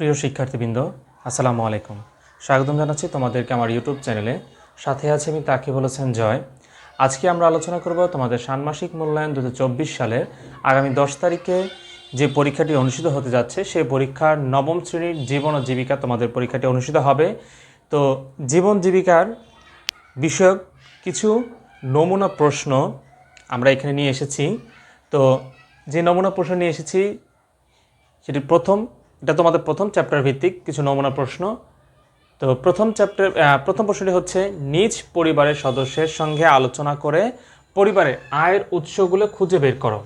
প্রিয় শিক্ষার্থীবৃন্দ, আসসালামু আলাইকুম। স্বাগতম জানাচ্ছি তোমাদেরকে আমার ইউটিউব চ্যানেলে। সাথে আছে আমি তাকে বলেছেন জয়। আজকে আমরা আলোচনা করব তোমাদের ষান্মাসিক মূল্যায়ন দু হাজার চব্বিশ সালের আগামী দশ তারিখে যে পরীক্ষাটি অনুষ্ঠিত হতে যাচ্ছে, সেই পরীক্ষার নবম শ্রেণির জীবন ও জীবিকা তোমাদের পরীক্ষাটি অনুষ্ঠিত হবে। তো জীবন জীবিকার বিষয়ক কিছু নমুনা প্রশ্ন আমরা এখানে নিয়ে এসেছি। তো যে নমুনা প্রশ্ন নিয়ে এসেছি সেটি প্রথম এটা তোমাদের প্রথম চ্যাপ্টার ভিত্তিক কিছু নমুনা প্রশ্ন। তো প্রথম চ্যাপ্টার প্রথম প্রশ্নটি হচ্ছে, নিজ পরিবারের সদস্যের সঙ্গে আলোচনা করে পরিবারের আয়ের উৎসগুলো খুঁজে বের করো।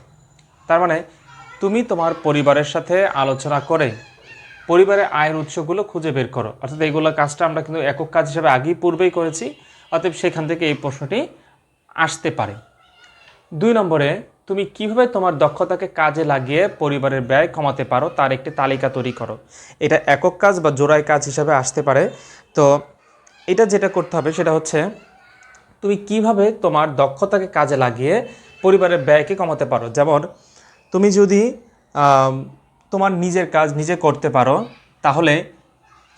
তার মানে তুমি তোমার পরিবারের সাথে আলোচনা করে পরিবারের আয়ের উৎসগুলো খুঁজে বের করো। অর্থাৎ এইগুলো কাজটা আমরা কিন্তু একক কাজ হিসেবে আগেই পূর্বেই করেছি, অতএব সেখান থেকে এই প্রশ্নটি আসতে পারে। দুই নম্বরে তুমি কীভাবে তোমার দক্ষতাকে কাজে লাগিয়ে পরিবারের ব্যয় কমাতে পারো তার একটি তালিকা তৈরি করো। এটা একক কাজ বা জোড়াই কাজ হিসাবে আসতে পারে। তো এটা যেটা করতে হবে সেটা হচ্ছে, তুমি কীভাবে তোমার দক্ষতাকে কাজে লাগিয়ে পরিবারের ব্যয়কে কমাতে পারো। যেমন, তুমি যদি তোমার নিজের কাজ নিজে করতে পারো, তাহলে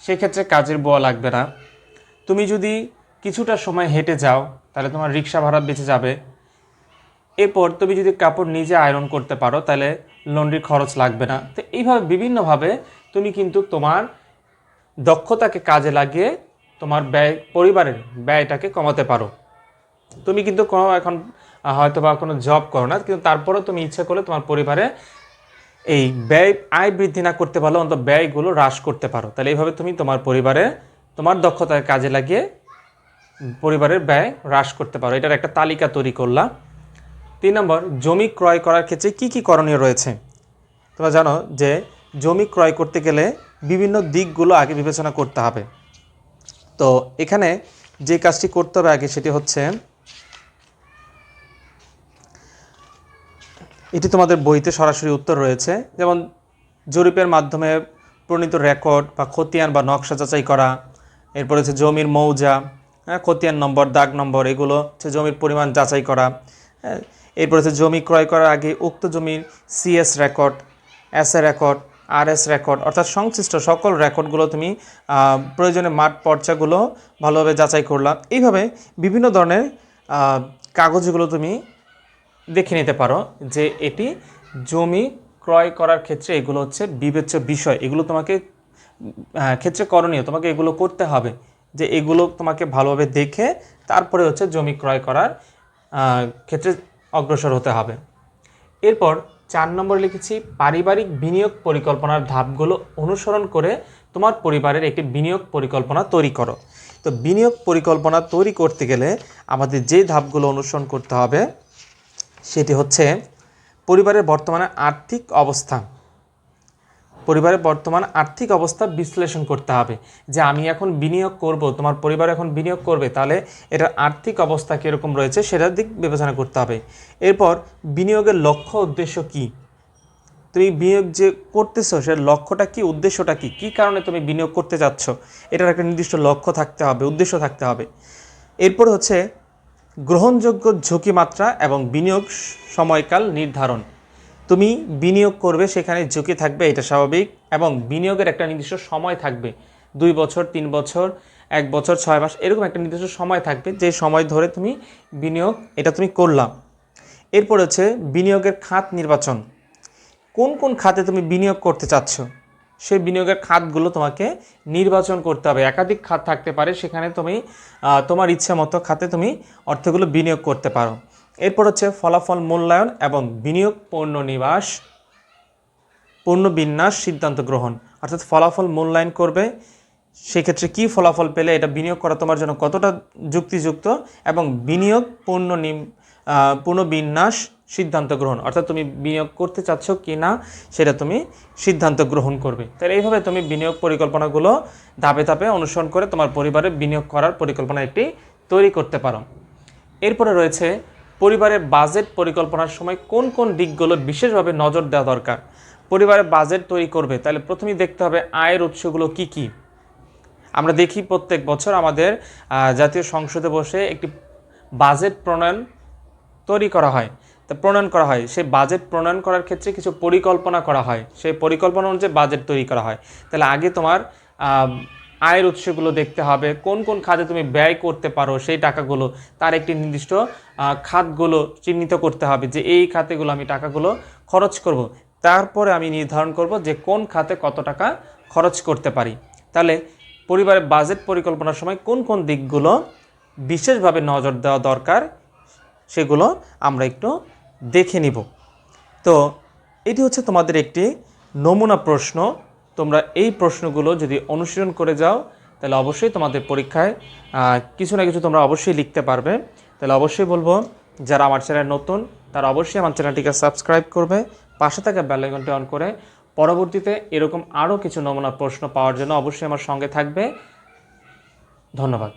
সেক্ষেত্রে কাজের বোয়া লাগবে না। তুমি যদি কিছুটা সময় হেঁটে যাও, তাহলে তোমার রিক্সা ভাড়া বেঁচে যাবে। এরপর তুমি যদি কাপড় নিজে আয়রন করতে পারো, তাহলে লন্ড্রির খরচ লাগবে না। তো এইভাবে বিভিন্নভাবে তুমি কিন্তু তোমার দক্ষতাকে কাজে লাগিয়ে তোমার ব্যয়, পরিবারের ব্যয়টাকে কমাতে পারো। তুমি কিন্তু কোনো এখন হয়তো বা কোনো জব করো না, কিন্তু তারপরেও তুমি ইচ্ছে করলে তোমার পরিবারে এই ব্যয়, আয় বৃদ্ধি না করতে পারলে অন্তত ব্যয়গুলো হ্রাস করতে পারো। তাহলে এইভাবে তুমি তোমার পরিবারে তোমার দক্ষতাকে কাজে লাগিয়ে পরিবারের ব্যয় হ্রাস করতে পারো। এটার একটা তালিকা তৈরি করলাম। তিন নম্বর, জমি ক্রয় করার ক্ষেত্রে কি কি করণীয় রয়েছে? তোমরা জানো যে জমি ক্রয় করতে গেলে বিভিন্ন দিকগুলো আগে বিবেচনা করতে হবে। তো এখানে যে কাজটি করতে হবে আগে সেটি হচ্ছে, এটি তোমাদের বইতে সরাসরি উত্তর রয়েছে। যেমন, জরিপের মাধ্যমে প্রণীত রেকর্ড বা খতিয়ান বা নকশা যাচাই করা, এরপর হচ্ছে জমির মৌজা হ্যাঁ খতিয়ান নম্বর, দাগ নম্বর, এগুলো হচ্ছে জমির পরিমাণ যাচাই করা এরপর হচ্ছে জমি ক্রয় করার আগে উক্ত জমির CS record S A record R S record অর্থাৎ সংশ্লিষ্ট সকল রেকর্ডগুলো তুমি প্রয়োজনে মাঠ পর্চাগুলো ভালোভাবে যাচাই করলাম এইভাবে বিভিন্ন ধরনের কাগজগুলো তুমি দেখে নিতে পারো যে এটি জমি ক্রয় করার ক্ষেত্রে এগুলো হচ্ছে বিবেচ্য বিষয়। এগুলো তোমাকে ক্ষেত্রে করণীয়। তোমাকে এগুলো করতে হবে যে এগুলো তোমাকে ভালোভাবে দেখে তারপরে হচ্ছে জমি ক্রয় করার ক্ষেত্রে অগ্রসর হতে হবে। এরপর চার নম্বরে লিখেছি, পারিবারিক বিনিয়োগ পরিকল্পনার ধাপগুলো অনুসরণ করে তোমার পরিবারের একটি বিনিয়োগ পরিকল্পনা তৈরি করো। তো বিনিয়োগ পরিকল্পনা তৈরি করতে গেলে আমাদের যে ধাপগুলো অনুসরণ করতে হবে, সেটি হচ্ছে পরিবারের বর্তমানে আর্থিক অবস্থা। পরিবারের বর্তমান আর্থিক অবস্থা বিশ্লেষণ করতে হবে। যে আমি এখন বিনিয়োগ করব, তোমার পরিবার এখন বিনিয়োগ করবে, তাহলে এটার আর্থিক অবস্থা কীরকম রয়েছে সেটার দিক বিবেচনা করতে হবে। এরপর, বিনিয়োগের লক্ষ্য উদ্দেশ্য কী? তুমি বিনিয়োগ যে করতেছো, সেটার লক্ষ্যটা কি, উদ্দেশ্যটা কি? কী কারণে তুমি বিনিয়োগ করতে যাচ্ছ এটার একটা নির্দিষ্ট লক্ষ্য থাকতে হবে, উদ্দেশ্য থাকতে হবে। এরপর হচ্ছে, গ্রহণযোগ্য ঝুঁকি মাত্রা এবং বিনিয়োগ সময়কাল নির্ধারণ। তুমি বিনিয়োগ করবে, সেখানে ঝুঁকি থাকবে, এটা স্বাভাবিক, এবং বিনিয়োগের একটা নির্দিষ্ট সময় থাকবে। দুই বছর, তিন বছর, এক বছর, ছয় মাস, এরকম একটা নির্দিষ্ট সময় থাকবে, যে সময় ধরে তুমি বিনিয়োগ, এটা তুমি করলাম এরপর হচ্ছে বিনিয়োগের খাত নির্বাচন। কোন কোন খাতে তুমি বিনিয়োগ করতে চাচ্ছ? সেই বিনিয়োগের খাতগুলো তোমাকে নির্বাচন করতে হবে। একাধিক খাত থাকতে পারে, সেখানে তুমি তোমার ইচ্ছা মতো খাতে তুমি অর্থগুলো বিনিয়োগ করতে পারো। এরপর হচ্ছে ফলাফল মূল্যায়ন এবং বিনিয়োগ পণ্য নিবাস পণ্য বিন্যাস সিদ্ধান্ত গ্রহণ। অর্থাৎ ফলাফল মূল্যায়ন করবে সেক্ষেত্রে কি ফলাফল পেলে এটা বিনিয়োগ করা তোমার জন্য কতটা যুক্তিযুক্ত এবং বিনিয়োগ আহ, পুনর্বিন্যাস সিদ্ধান্ত গ্রহণ। অর্থাৎ তুমি বিনিয়োগ করতে চাচ্ছ কি না সেটা তুমি সিদ্ধান্ত গ্রহণ করবে। তাহলে এইভাবে তুমি বিনিয়োগ পরিকল্পনাগুলো ধাপে ধাপে অনুসরণ করে তোমার পরিবারে বিনিয়োগ করার পরিকল্পনা একটি তৈরি করতে পারো। এরপরে রয়েছে পরিবারের বাজেট পরিকল্পনার সময় কোন কোন দিকগুলো বিশেষভাবে নজর দেওয়া দরকার? পরিবারের বাজেট তৈরি করবে, তাহলে প্রথমেই দেখতে হবে আয়ের উৎসগুলো কি কি? আমরা দেখি প্রত্যেক বছর আমাদের জাতীয় সংসদে বসে একটি বাজেট প্রণয়ন তৈরি করা হয়। তা প্রণয়ন করা হয়, সেই বাজেট প্রণয়ন করার ক্ষেত্রে কিছু পরিকল্পনা করা হয়। সেই পরিকল্পনা অনুযায়ী বাজেট তৈরি করা হয়। তাহলে আগে তোমার আয়ের উৎসগুলো দেখতে হবে, কোন কোন খাতে তুমি ব্যয় করতে পারো সেই টাকাগুলো, তার একটি নির্দিষ্ট খাতগুলো চিহ্নিত করতে হবে যে এই খাতেগুলো আমি টাকাগুলো খরচ করব। তারপরে আমি নির্ধারণ করব যে কোন খাতে কত টাকা খরচ করতে পারি। তাহলে পরিবারের বাজেট পরিকল্পনার সময় কোন কোন দিকগুলো বিশেষভাবে নজর দেওয়া দরকার, সেগুলো আমরা একটু দেখে নিব। তো এটি হচ্ছে তোমাদের একটি নমুনা প্রশ্ন। তোমরা এই প্রশ্নগুলো যদি অনুশীলন করে যাও, তাহলে অবশ্যই তোমাদের পরীক্ষায় কিছু না কিছু তোমরা অবশ্যই লিখতে পারবে। তাহলে অবশ্যই বলব, যারা আমার চ্যানেল নতুন, তারা অবশ্যই আমার চ্যানেলটিকে সাবস্ক্রাইব করবে, পাশে থাকা বেলাইকনটি অন করে পরবর্তীতে এরকম আরও কিছু নমুনা প্রশ্ন পাওয়ার জন্য অবশ্যই আমার সঙ্গে থাকবে। ধন্যবাদ।